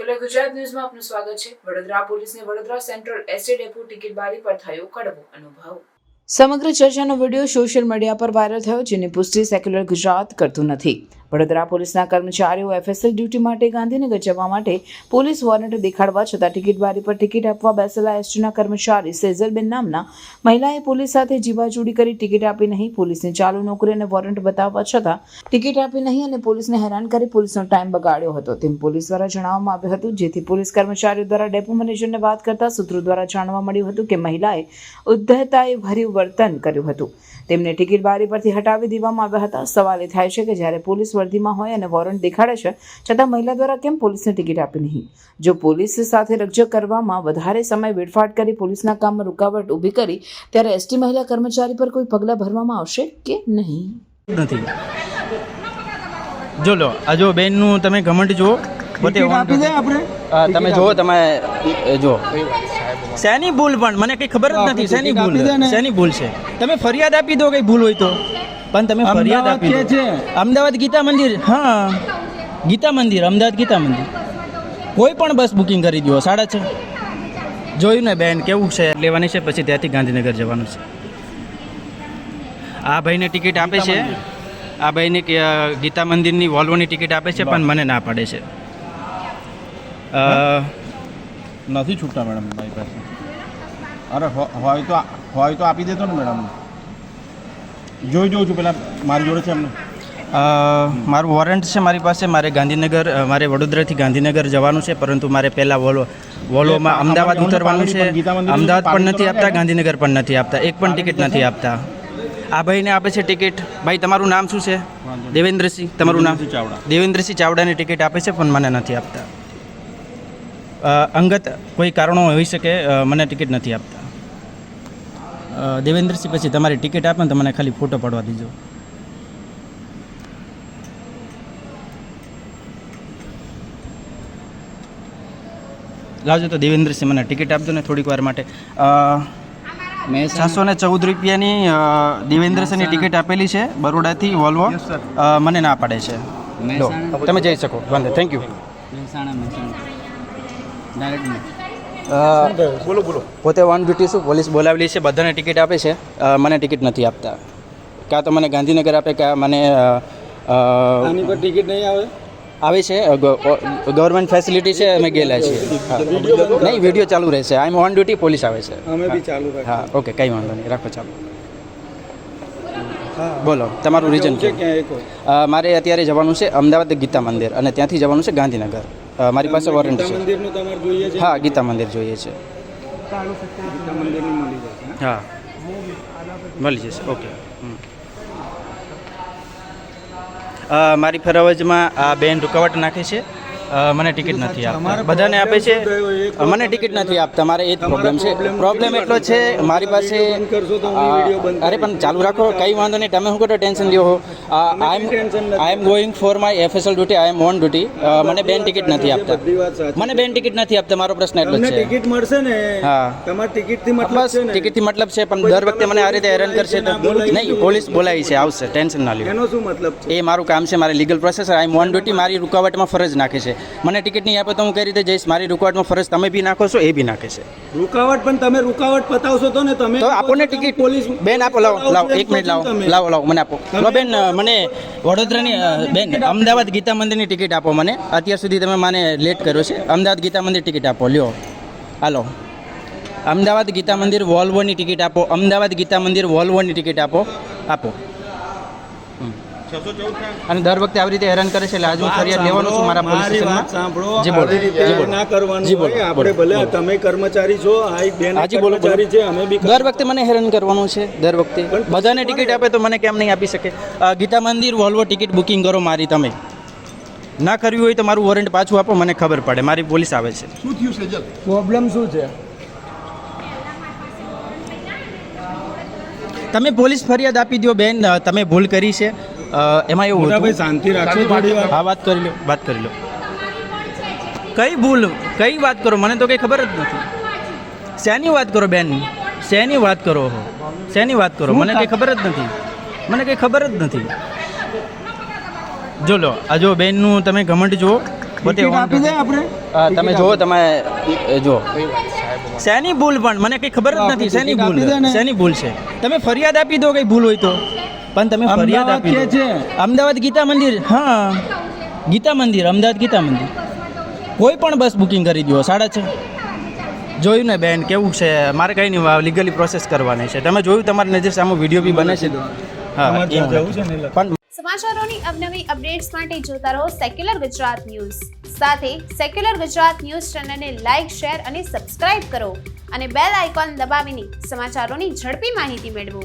Secular Gujarat ન્યૂઝમાં આપનું સ્વાગત છે. વડોદરા પોલીસને Vadodara central ST depot ticket બારી પર થયો કડવો અનુભવ. સમગ્ર ચર્ચાનો વીડિયો સોશિયલ મીડિયા પર વાયરલ થયો, જેની પુષ્ટિ સેક્યુલર ગુજરાત કરતું નથી. વડોદરા પોલીસના કર્મચારીઓ એફએસએલ ડ્યુટી માટે ગાંધીનગર જવા માટે પોલીસ વોરંટ દેખાડવા છતાં ટિકિટ બારી પર ટિકિટ આપવા બેસેલા એસટીના કર્મચારી સેઝલબેન નામના મહિલાએ પોલીસ સાથે જીવાજોડી કરી ટિકિટ આપી નહીં. પોલીસની ચાલુ નોકરી અને વોરંટ બતાવવા છતાં ટિકિટ આપી નહીં અને પોલીસને હેરાન કરી પોલીસનો ટાઈમ બગાડ્યો હતો. તેમ પોલીસ દ્વારા જણાવવામાં આવ્યું હતું, જેથી પોલીસ કર્મચારીઓ દ્વારા ડેપો મેનેજરને વાત કરતા સૂત્રો દ્વારા જાણવા મળ્યું હતું કે મહિલાએ ઉદ્ધતાએ ભર્યું વર્તન કર્યું હતું. તેમને ટિકિટ બારી પરથી હટાવી દેવામાં આવ્યા હતા. સવાલ એ થાય છે કે જ્યારે પોલીસ વર્દીમાં હોય અને વોરંટ દેખાડે છે છતાં મહિલા દ્વારા કેમ પોલીસને ટિકિટ આપી નહીં? જો પોલીસ સાથે રકઝક કરવામાં વધારે સમય વેડફાટ કરી પોલીસના કામમાં રૂકાવટ ઊભી કરી ત્યારે એસટી મહિલા કર્મચારી પર કોઈ પગલાં ભરવામાં આવશે કે નહીં? નથી. જો લો આ જો બેનનું તમે કમેન્ટ જુઓ. પોતે આપી દે આપણે? તમે જુઓ તમે એ જો શેની ભૂલ પણ? મને કઈ ખબર જ નથી શેની ભૂલ? શેની ભૂલ છે? તમે ફરિયાદ આપી દો કઈ ભૂલ હોય તો. પણ તમે ફરિયાદ આપી છે? અમદાવાદ ગીતા મંદિર? હા. ગીતા મંદિર અમદાવાદ ગીતા મંદિર. કોઈ પણ બસ બુકિંગ કરી દો સાડા છ. જોયું ને બેન કેવું છે? લેવાની છે પછી ત્યાંથી ગાંધીનગર જવાનું છે. આ ભાઈને ટિકિટ આપે છે. આ ભાઈને ગીતા મંદિરની વોલ્વોની ટિકિટ આપે છે પણ મને ના પાડે છે. નથી છૂટતા મેડમ મારી પાસે. અરે હોય તો હોય તો આપી દેતો ને મેડમ. જોઈ જોઉં છું પેલા મારી જોડે છે એમને. મારું વોરંટ છે મારી પાસે. મારે ગાંધીનગર મારે વડોદરાથી ગાંધીનગર જવાનું છે પરંતુ મારે પહેલાં વોલો વોલોમાં અમદાવાદ ઉતરવાનું છે. અમદાવાદ પણ નથી આપતા ગાંધીનગર પણ નથી આપતા. એક પણ ટિકિટ નથી આપતા. આ ભાઈને આપે છે ટિકિટ. ભાઈ તમારું નામ શું છે? દેવેન્દ્રસિંહ તમારું નામ? ચાવડા. દેવેન્દ્રસિંહ ચાવડાની ટિકિટ આપે છે પણ મને નથી આપતા. અંગત કોઈ કારણો હોઈ શકે મને ટિકિટ નથી આપતા. દેવેન્દ્રસિંહ પછી તમારી ટિકિટ આપે ને તો મને ખાલી ફોટો પાડવા દીજો. લાવજો તો દેવેન્દ્રસિંહ મને ટિકિટ આપજો ને થોડીક વાર માટે. મેં છસો ને ચૌદ રૂપિયાની દેવેન્દ્રસિંહની ટિકિટ આપેલી છે બરોડાથી વોલ્વો. મને ના પાડે છે. તમે જઈ શકો. વાંધો થેન્ક યુ બોલો બોલો. પોતે ઓન ડ્યુટી છું પોલીસ બોલાવેલી છે બધાને ટિકિટ આપે છે. મને ટિકિટ નથી આપતા. કાં તો મને ગાંધીનગર આપે કાં મને આની પર ટિકિટ નહીં આવે? આવે છે ગવર્મેન્ટ ફેસિલિટી છે અમે ગયેલા છીએ. નહીં વીડિયો ચાલુ રહેશે. I am on duty police આવે છે. અમે બી ચાલુ હા ઓકે કંઈ વાંધો નહીં. રાખો ચાલો. બોલો તમારું રીઝન મારે અત્યારે જવાનું છે અમદાવાદ ગીતા મંદિર અને ત્યાંથી જવાનું છે ગાંધીનગર. મારી પાસે વોરંટ છે. હા ગીતા મંદિર જોઈએ છે. હા? મળી જશે ઓકે. મારી ફરજમાં આ બેન રૂકાવટ નાખે છે. મને ટિકિટ નથી આપતા. બધાને આપે છે? મને ટિકિટ નથી આપતા. મારે એ જ પ્રોબ્લેમ છે. પ્રોબ્લેમ એટલો છે મારી પાસે અરે પણ ચાલુ રાખો. કંઈ વાંધો નહીં. તમે શું કરો? ટેન્શન લ્યો I am I am going for my FSL duty I am on duty મને બેન ટિકિટ નથી આપતા. મને બેન ટિકિટ નથી આપતા. મારો પ્રશ્ન એટલો જ છે. ટિકિટ મળશે ને? હા. તમારે ટિકિટથી મતલબ છે ટિકિટ ટિકિટથી મતલબ છે પણ દર વખતે મને આ રીતે હેરાન કરશે તો નહીં પોલીસ બોલાવી છે. આવશે. ટેન્શન ના લ્યો. એનો શું મતલબ એ મારું કામ છે મારે legal process I am on duty મારી રૂકાવટમાં ફરજ નાખે છે. મને ટિકિટ નહીં આપે તો હું કઈ રીતે જઈશ? મારી રૂકાવટમાં ફરજ તમે બી નાખો છો એ બી નાખે છે. રૂકાવટ પણ તમે રૂકાવટ પતાવશો તો ને તમે તો આપોને ટિકિટ પોલીસ બેન આપો લાવો લાવો એક મિનિટ લાવો લાવો લાવો મને આપો. લો બેન મને વડોદરાની બેન અમદાવાદ ગીતા મંદિરની ટિકિટ આપો મને. અત્યાર સુધી તમે મને લેટ કર્યો છે. અમદાવાદ ગીતા મંદિર ટિકિટ આપો લ્યો. હાલો. અમદાવાદ ગીતા મંદિર વોલ્વોની ટિકિટ આપો. અમદાવાદ ગીતા મંદિર વોલ્વોની ટિકિટ આપો. આપો. અને દર વખતે આવી રીતે હેરાન કરે છે એટલે આજે હું ફરિયાદ લેવાનો છું મારા પોલીસ મારી સ્ટેશનમાં. સાંભળો જી બોલો. ના કરવાનું હોય. આપણે ભલે તમે કર્મચારી છો આ એક બેન હાજી બોલો, છે અમે બી દર વખતે મને હેરાન કરવાનું છે દર વખતે. બધાને ટિકિટ આપે તો મને કેમ નહીં આપી શકે? ગીતા મંદિર વોલ્વો ટિકિટ બુકિંગ કરો મારી તમે. ના કરવી હોય તો મારું વોરંટ પાછું આપો મને ખબર પડે. મારી પોલીસ આવે છે. પ્રોબ્લેમ શું છે? તમે પોલીસ ફરિયાદ આપી દો બેન. તમે ભૂલ કરી છે. એમાં એવું હતું? શાંતિ રાખજો હા વાત કરી લો વાત કરી લો. કઈ ભૂલ કઈ વાત કરો? મને તો કંઈ ખબર જ નથી. શેની વાત કરો બેન? શેની વાત કરો હો? શેની વાત કરો? મને કંઈ ખબર જ નથી. મને કંઈ ખબર જ નથી. જો લો આ જો બેનનું તમે ઘમંડ જુઓ. પોતે આપી દે આપણે? તમે જુઓ તમે જુઓ. શેની ભૂલ પણ? મને કંઈ ખબર જ નથી. શેની ભૂલ. શેની ભૂલ છે? તમે ફરિયાદ આપી દો કંઈ ભૂલ હોય તો. પણ તમે ફરિયાદ આપી છે? અમદાવાદ ગીતા મંદિર? હા. ગીતા મંદિર અમદાવાદ ગીતા મંદિર. કોઈ પણ બસ બુકિંગ કરી દો સાડા છ. જોયું ને બેન કેવું છે? મારે કંઈ નહીં લીગલી પ્રોસેસ કરવાની છે. તમે જોયું તમારી નજર સામે વીડિયો બી બને છે? હા. પણ સમાચારોની અવનવી અપડેટ્સ માટે જોતા રહો સેક્યુલર ગુજરાત ન્યૂઝ સાથે સેક્યુલર ગુજરાત ન્યૂઝ ચેનલને લાઇક શેર અને સબસ્ક્રાઇબ કરો અને બેલ આઇકોન દબાવીને સમાચારોની ઝડપી માહિતી મેળવો.